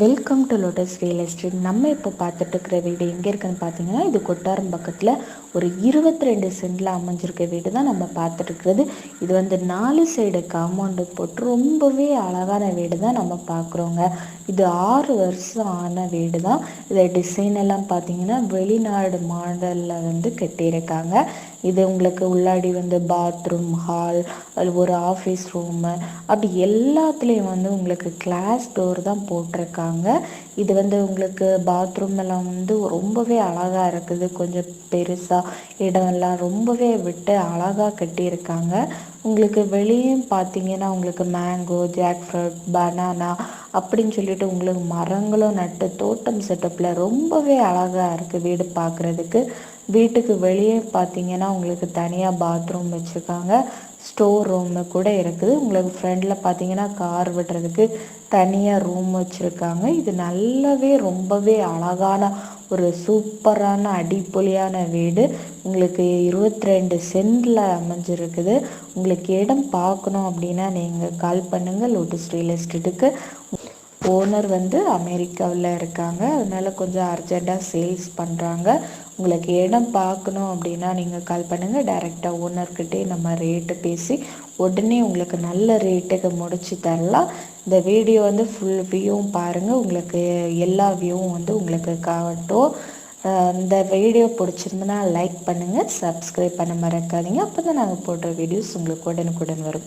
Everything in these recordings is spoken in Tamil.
Welcome to lotus real estate நம்ம இப்போ பார்த்துட்டு இருக்கிற வீடு எங்கே இருக்குன்னு பார்த்தீங்கன்னா இது கொட்டாரம் பக்கத்தில் ஒரு இருபத்தி ரெண்டு சென்டில் அமைஞ்சிருக்க வீடு தான் நம்ம பார்த்துட்ருக்கிறது இது வந்து நாலு சைடு காம்பவுண்டு போட்டு ரொம்பவே அழகான வீடு தான் நம்ம பார்க்குறோங்க. இது ஆறு வருஷம் ஆன வீடு தான் இதை டிசைன் எல்லாம் பார்த்தீங்கன்னா வெளிநாடு மாடலில் வந்து கட்டியிருக்காங்க. இது உங்களுக்கு உள்ளாடி வந்து பாத்ரூம் ஹால் ஒரு ஆஃபீஸ் ரூமு அப்படி எல்லாத்துலேயும் வந்து உங்களுக்கு கிளாஸ் டோர் தான் போட்டிருக்காங்க. இது வந்து உங்களுக்கு பாத்ரூம் எல்லாம் வந்து ரொம்பவே அழகாக இருக்குது. கொஞ்சம் பெருசாக இடம் எல்லாம் ரொம்பவே விட்டு அழகாக கட்டியிருக்காங்க. உங்களுக்கு வெளியும் பார்த்தீங்கன்னா உங்களுக்கு மேங்கோ ஜாக் ஃப்ரூட் பனானா அப்படின்னு சொல்லிட்டு உங்களுக்கு மரங்களும் நட்டு தோட்டம் செட்டப்பில் ரொம்பவே அழகாக இருக்குது வீடு பார்க்குறதுக்கு. வீட்டுக்கு வெளியே பார்த்தீங்கன்னா உங்களுக்கு தனியாக பாத்ரூம் வச்சுருக்காங்க. ஸ்டோர் ரூம்னு கூட இருக்குது. உங்களுக்கு ஃப்ரண்டில் பார்த்தீங்கன்னா கார் விடுறதுக்கு தனியாக ரூம் வச்சுருக்காங்க. இது நல்லாவே ரொம்பவே அழகான ஒரு சூப்பரான அடிப்பொலியான வீடு. உங்களுக்கு இருபத்தி ரெண்டு சென்டில் அமைஞ்சிருக்குது. உங்களுக்கு இடம் பார்க்கணும் அப்படின்னா நீங்கள் கால் பண்ணுங்கள் லோட்டஸ் ரியல் எஸ்டேட்டுக்கு ஓனர் வந்து அமெரிக்காவில் இருக்காங்க. அதனால கொஞ்சம் அர்ஜெண்ட்டாக சேல்ஸ் பண்ணுறாங்க உங்களுக்கு இடம் பார்க்கணும் அப்படின்னா நீங்கள் கால் பண்ணுங்கள் டைரெக்டாக ஓனர்கிட்டே நம்ம ரேட்டு பேசி உடனே உங்களுக்கு நல்ல ரேட்டுக்கு முடிச்சு தரலாம். இந்த வீடியோ வந்து ஃபுல் வியூவும் பாருங்கள் உங்களுக்கு எல்லா வியூவும் வந்து உங்களுக்கு காட்டும். இந்த வீடியோ பிடிச்சிருந்தனா லைக் பண்ணுங்கள் சப்ஸ்கிரைப் பண்ண மறக்காதீங்க. அப்போ தான் நாங்கள் போடுற வீடியோஸ் உங்களுக்கு உடனுக்குடன் வரும்.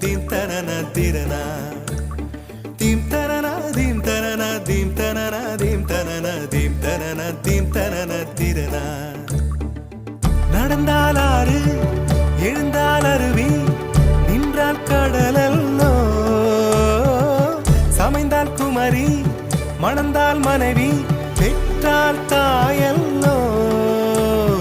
தீம் தனன திரனா? தீம் தனன தீம் தனன தீம் தனன தீம் தனன தீம் தனன தீம் தனன திரனா? நடந்தால் ஆறு எழுந்தால் அருவி நின்றால் கடலல்லோ சமைந்தால் குமரி மணந்தால் மனைவி பெற்றால் தாயல்லோ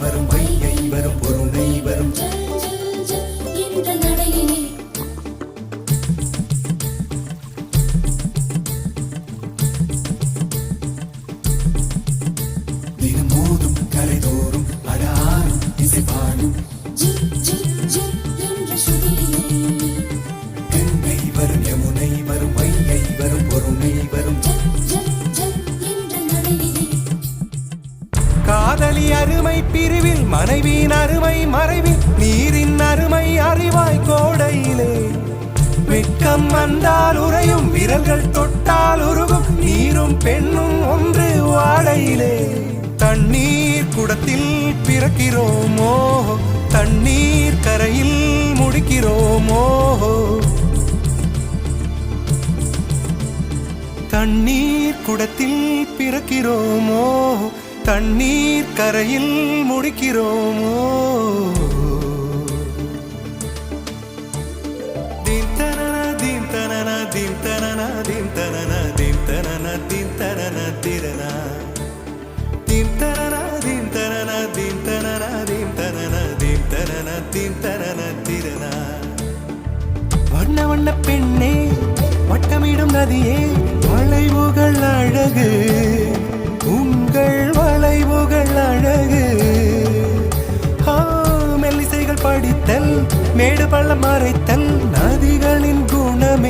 வரும் வைகை வரும் பொருணை வரும். தினமோதும் கரைதோறும் அடாரும் இசை அருமை பிரிவில் மனைவியின் அருமை மறைவில் நீரின் அருமை அறிவாய் கோடையிலே. வெட்கம் வந்தால் உறையும் விரல்கள் தொட்டால் உருகும் நீரும் பெண்ணும் ஒன்று வாடையிலே. தண்ணீர் குடத்தில் பிறக்கிறோமோ? தண்ணீர் கரையில் முடிக்கிறோமோ? தண்ணீர் குடத்தில் பிறக்கிறோமோ? தண்ணீர் கரையில் முடிக்கிறோமோ வண்ண வண்ண பெண்ணே வட்டமிடும் நதியே மலை முகள் அழகு மேடு பள்ளம் மறைத்தல்